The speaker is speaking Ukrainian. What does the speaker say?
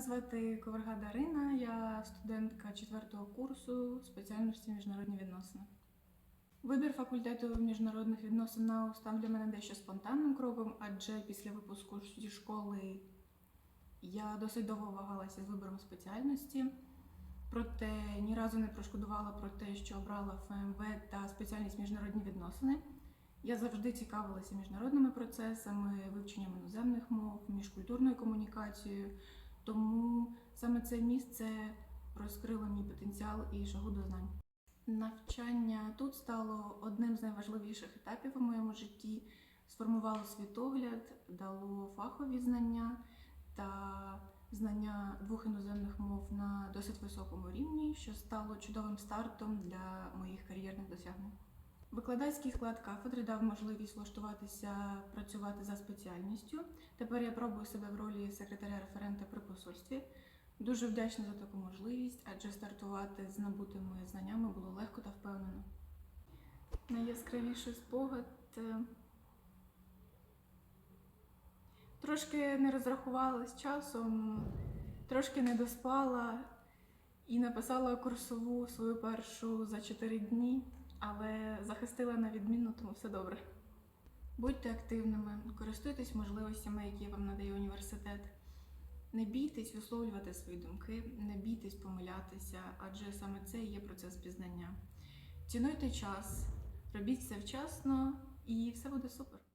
Мене звати Коверга Дарина, я студентка четвертого курсу спеціальності міжнародні відносини. Вибір факультету міжнародних відносин НАУ став для мене дещо спонтанним кроком, адже після випуску зі школи я досить довго вагалася з вибором спеціальності, проте ні разу не прошкодувала про те, що обрала ФМВ та спеціальність міжнародні відносини. Я завжди цікавилася міжнародними процесами, вивченням іноземних мов, міжкультурною комунікацією. Тому саме це місце розкрило мій потенціал і шагу до знань. Навчання тут стало одним з найважливіших етапів у моєму житті, сформувало світогляд, дало фахові знання та знання двох іноземних мов на досить високому рівні, що стало чудовим стартом для моїх кар'єрних досягнень. Викладацький склад кафедри дав можливість влаштуватися працювати за спеціальністю. Тепер я пробую себе в ролі секретаря-референта при посольстві. Дуже вдячна за таку можливість, адже стартувати з набутими знаннями було легко та впевнено. Найяскравіший спогад. е, Трошки не розрахувала з часом, трошки не доспала і написала курсову свою першу за 4 дні, але захистила на відмінно, тому все добре. Будьте активними, користуйтесь можливостями, які вам надає університет. Не бійтесь висловлювати свої думки, не бійтесь помилятися, адже саме це і є процес пізнання. Цінуйте час, робіть все вчасно, і все буде супер.